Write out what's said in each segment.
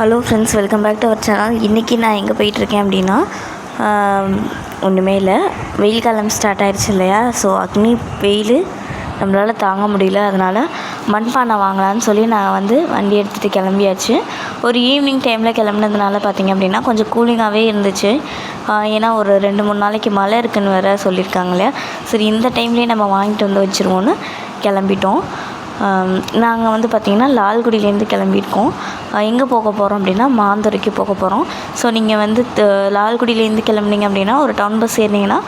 Hello friends welcome back to our channel. இன்றைக்கி நான் எங்கே போயிட்டுருக்கேன் அப்படின்னா ஒன்றுமே இல்லை. வெயில் காலம் ஸ்டார்ட் ஆயிடுச்சு இல்லையா? ஸோ அக்னி வெயில் நம்மளால் தாங்க முடியல. அதனால் மண்பானை வாங்கலாம்னு சொல்லி நான் வந்து வண்டி எடுத்துகிட்டு கிளம்பியாச்சு. ஒரு ஈவினிங் டைமில் கிளம்புனதுனால பார்த்திங்க அப்படின்னா கொஞ்சம் கூலிங்காகவே இருந்துச்சு. ஏன்னா ஒரு ரெண்டு மூணு நாளைக்கு மழை இருக்குன்னு வேறு சொல்லியிருக்காங்க இல்லையா? சரி இந்த டைம்லேயே நம்ம வாங்கிட்டு வந்து வச்சுருவோன்னு கிளம்பிட்டோம். நாங்கள் வந்து பார்த்திங்கன்னா லால்குடியிலேருந்து கிளம்பியிருக்கோம். எங்கே போக போகிறோம் அப்படின்னா மாந்துரைக்கு போக போகிறோம் ஸோ நீங்கள் வந்து த- லால்குடியிலேருந்து கிளம்புனீங்க அப்படின்னா ஒரு டவுன் பஸ் ஏறினீங்கன்னா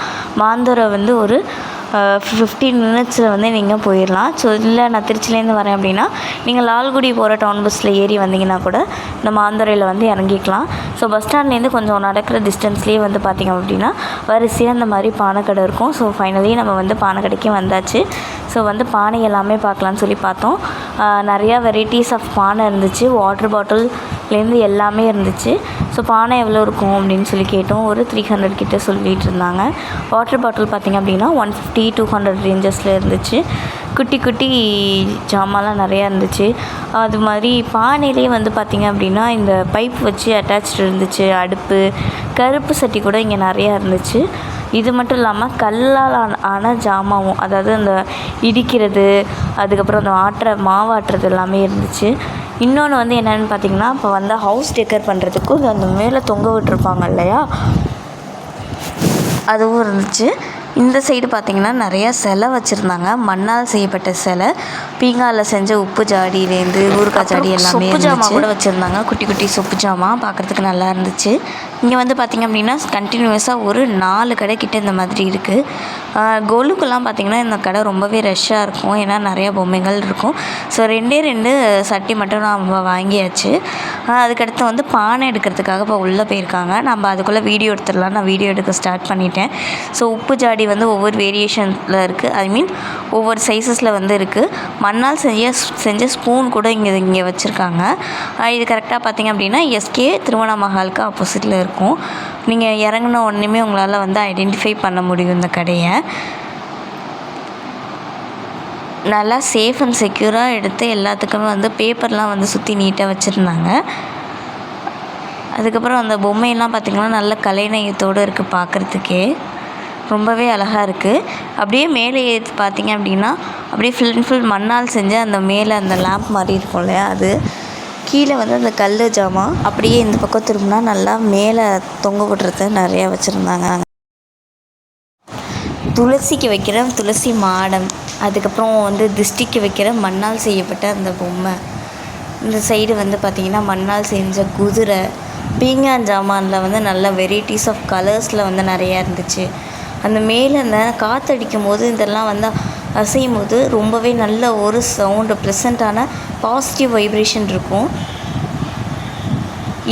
மாந்துரை வந்து ஒரு ஃபிஃப்டீன் மினிட்ஸில் வந்து நீங்கள் போயிடலாம் ஸோ இல்லை நான் திருச்சிலேருந்து வரேன் அப்படின்னா நீங்கள் லால்குடி போகிற டவுன் பஸ்ஸில் ஏறி வந்தீங்கன்னா கூட இந்த மாந்துரையில் வந்து இறங்கிக்கலாம். ஸோ பஸ் ஸ்டாண்ட்லேருந்து கொஞ்சம் நடக்கிற டிஸ்டன்ஸ்லேயே வந்து பார்த்திங்க அப்படின்னா வரிசையாக அந்த மாதிரி பானைக்கடை இருக்கும். ஸோ ஃபைனலி நம்ம வந்து பானைக்கடைக்கு வந்தாச்சு. ஸோ வந்து பானை எல்லாமே பார்க்கலான்னு சொல்லி பார்த்தோம். நிறையா வெரைட்டிஸ் ஆஃப் பானை இருந்துச்சு. வாட்டர் பாட்டில்லேருந்து எல்லாமே இருந்துச்சு. ஸோ பானை எவ்வளோ இருக்கும் அப்படின்னு சொல்லி கேட்டோம். ஒரு த்ரீ ஹண்ட்ரட் கிட்டே சொல்லிகிட்டு இருந்தாங்க. வாட்டர் பாட்டில் பார்த்திங்க அப்படின்னா ஒன் ஃபிஃப்டி டூ ஹண்ட்ரட் ரேஞ்சஸில் இருந்துச்சு. குட்டி குட்டி ஜாமான்லாம் நிறையா இருந்துச்சு. அது மாதிரி பானையிலே வந்து பார்த்திங்க அப்படின்னா இந்த பைப் வச்சு அட்டாச்டு இருந்துச்சு. அடுப்பு கருப்பு சட்டி கூட இங்கே நிறையா இருந்துச்சு. இது மட்டும் இல்லாமல் கல்லால் ஆன ஆன ஜாமாவும் அதாவது அந்த இடிக்கிறது அதுக்கப்புறம் அந்த ஆட்டுற மாவாட்டுறது எல்லாமே இருந்துச்சு. இன்னொன்று வந்து என்னென்னு பார்த்தீங்கன்னா இப்போ வந்து ஹவுஸ் டெக்கர் பண்ணுறதுக்கும் அந்த மேலே தொங்க விட்டுருப்பாங்க இல்லையா? அதுவும் இருந்துச்சு. இந்த சைடு பார்த்தீங்கன்னா நிறையா சிலை வச்சுருந்தாங்க. மண்ணால் செய்யப்பட்ட சிலை. பீங்காலில் செஞ்ச உப்பு ஜாடியிலேருந்து ஊறுகாய் ஜாடி எல்லாமே சொப்பு ஜாமா கூட வச்சுருந்தாங்க. குட்டி குட்டி சொப்பு ஜாமா பார்க்குறதுக்கு நல்லா இருந்துச்சு. இங்கே வந்து பார்த்திங்க அப்படின்னா கண்டினியூஸாக ஒரு நாலு கடை கிட்டே இந்த மாதிரி இருக்குது கோலுக்கெல்லாம் பார்த்திங்கன்னா இந்த கடை ரொம்பவே ரஷ்ஷாக இருக்கும். ஏன்னா நிறையா பொம்மைகள் இருக்கும். ஸோ ரெண்டே ரெண்டு சட்டி மட்டும் நம்ம வாங்கியாச்சு. அதுக்கடுத்து வந்து பானை எடுக்கிறதுக்காக இப்போ உள்ளே போயிருக்காங்க. நம்ம அதுக்குள்ளே வீடியோ எடுத்துடலாம் நான் வீடியோ எடுக்க ஸ்டார்ட் பண்ணிட்டேன். ஸோ உப்பு ஜாடி வந்து ஒவ்வொரு வேரியேஷனில் இருக்குது ஐ மீன் ஒவ்வொரு சைஸஸில் வந்து இருக்குது மண்ணால் செஞ்ச செஞ்ச ஸ்பூன் கூட இங்கே இங்கே வச்சுருக்காங்க. இது கரெக்டாக பார்த்தீங்க அப்படின்னா எஸ்கே திருமண மஹாலுக்கு ஆப்போசிட்டில் இருக்கும். நீங்கள் இறங்குன உடனேமே உங்களால் வந்து ஐடென்டிஃபை பண்ண முடியும் இந்த கடையை. நல்லா சேஃப் அண்ட் செக்யூராக எடுத்து எல்லாத்துக்குமே வந்து பேப்பர்லாம் வந்து சுற்றி நீட்டாக வச்சுருந்தாங்க. அதுக்கப்புறம் அந்த பொம்மையெல்லாம் பார்த்திங்கன்னா நல்ல கலைநயத்தோடு இருக்குது பார்க்குறதுக்கே ரொம்பவே அழகாக இருக்குது அப்படியே மேலே ஏற்றி பார்த்தீங்க அப்படின்னா அப்படியே ஃபுல் அண்ட் ஃபுல் மண்ணால் செஞ்ச அந்த மேலே அந்த லேம்ப் மாதிரி இருக்கும் இல்லையா அது. கீழே வந்து அந்த கல் ஜாமான் அப்படியே இந்த பக்கம் திரும்பினா நல்லா மேலே தொங்க விடுறது நிறையா வச்சுருந்தாங்க. துளசிக்கு வைக்கிற துளசி மாடம் அதுக்கப்புறம் வந்து திஷ்டிக்கு வைக்கிற மண்ணால் செய்யப்பட்ட அந்த பொம்மை. இந்த சைடு வந்து பார்த்திங்கன்னா மண்ணால் செஞ்ச குதிரை பீங்கான் ஜாமானில் வந்து நல்ல வெரைட்டிஸ் ஆஃப் கலர்ஸில் வந்து நிறையா இருந்துச்சு. அந்த மேலே அந்த காற்றடிக்கும் போது இதெல்லாம் வந்து அசையும் போது ரொம்பவே நல்ல ஒரு சவுண்டு ப்ளசண்ட்டான பாசிட்டிவ் வைப்ரேஷன் இருக்கும்.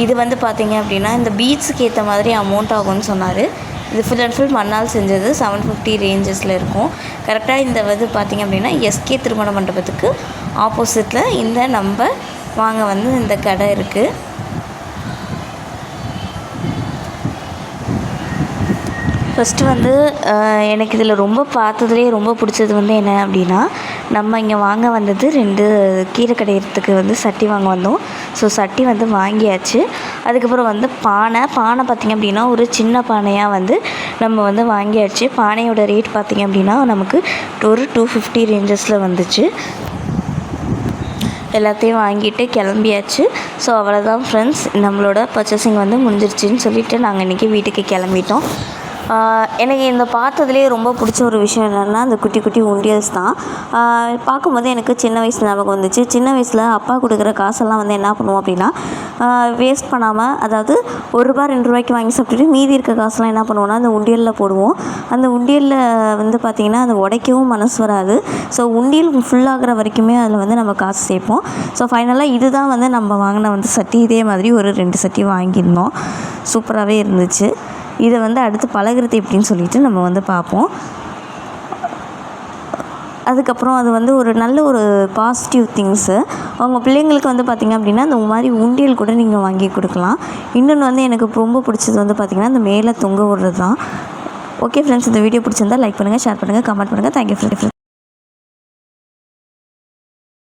இது வந்து பார்த்தீங்க அப்படின்னா இந்த பீட்ஸுக்கு ஏற்ற மாதிரி அமௌண்ட் ஆகும்னு சொன்னார். இது ஃபுல் அண்ட் ஃபுல் மண்ணால் செஞ்சது செவன் ஃபிஃப்டி ரேஞ்சஸில் இருக்கும். கரெக்டாக இந்த வந்து பார்த்தீங்க அப்படின்னா எஸ்கே திருமண மண்டபத்துக்கு ஆப்போசிட்டில் இந்த நம்ம வாங்க வந்து இந்த கடை இருக்குது ஃபஸ்ட்டு வந்து எனக்கு இதில் ரொம்ப பார்த்ததுலேயே ரொம்ப பிடிச்சது வந்து என்ன அப்படின்னா நம்ம இங்கே வாங்க வந்தது ரெண்டு கீரை கடையிறதுக்கு வந்து சட்டி வாங்க வந்தோம். ஸோ சட்டி வந்து வாங்கியாச்சு. அதுக்கப்புறம் வந்து பானை பானை பார்த்திங்க அப்படின்னா ஒரு சின்ன பானையாக வந்து நம்ம வந்து வாங்கியாச்சு. பானையோட ரேட் பார்த்திங்க அப்படின்னா நமக்கு ஒரு டூ ஃபிஃப்டி ரேஞ்சஸில் வந்துச்சு. எல்லாத்தையும் வாங்கிட்டு கிளம்பியாச்சு. ஸோ அவ்வளோதான் ஃப்ரெண்ட்ஸ் நம்மளோட பர்ச்சேசிங் வந்து முடிஞ்சிருச்சுன்னு சொல்லிவிட்டு நாங்கள் இன்றைக்கி வீட்டுக்கு கிளம்பிட்டோம். எனக்கு இந்த பார்த்ததுலேயே ரொம்ப பிடிச்ச ஒரு விஷயம் என்னென்னா அந்த குட்டி குட்டி உண்டியல்ஸ் தான். பார்க்கும்போது எனக்கு சின்ன வயசு ஞாபகம் வந்துச்சு. சின்ன வயசில் அப்பா கொடுக்குற காசெல்லாம் வந்து என்ன பண்ணுவோம் அப்படின்னா வேஸ்ட் பண்ணாமல் அதாவது ஒரு ரூபா ரெண்டு ரூபாய்க்கு வாங்கி சாப்பிட்டுட்டு மீதி இருக்க காசெல்லாம் என்ன பண்ணுவோம்னா அந்த உண்டியலில் போடுவோம். அந்த உண்டியலில் வந்து பார்த்திங்கன்னா அது உடைக்கவும் மனசு வராது. ஸோ உண்டியல் ஃபுல்லாகிற வரைக்குமே அதில் வந்து நம்ம காசு சேர்ப்போம். ஸோ ஃபைனலாக இதுதான் வந்து நம்ம வாங்கின வந்து சட்டி. இதே மாதிரி ஒரு ரெண்டு சட்டி வாங்கியிருந்தோம். சூப்பராகவே இருந்துச்சு. இதை வந்து அடுத்து பழகுறது எப்படின்னு சொல்லிட்டு நம்ம வந்து பார்ப்போம். அதுக்கப்புறம் அது வந்து ஒரு நல்ல ஒரு பாசிட்டிவ் திங்ஸு அவங்க பிள்ளைங்களுக்கு வந்து பார்த்திங்க அப்படின்னா அந்த மாதிரி உண்டியல் கூட நீங்கள் வாங்கி கொடுக்கலாம். இன்னொன்று வந்து எனக்கு ரொம்ப பிடிச்சது வந்து பார்த்திங்கன்னா அந்த மேலே தொங்க விடுறது தான் ஓகே ஃப்ரெண்ட்ஸ் இந்த வீடியோ பிடிச்சிருந்தா லைக் பண்ணுங்கள் ஷேர் பண்ணுங்கள் கமெண்ட் பண்ணுங்கள் தேங்க்யூ ஃப்ரெண்ட்ஸ்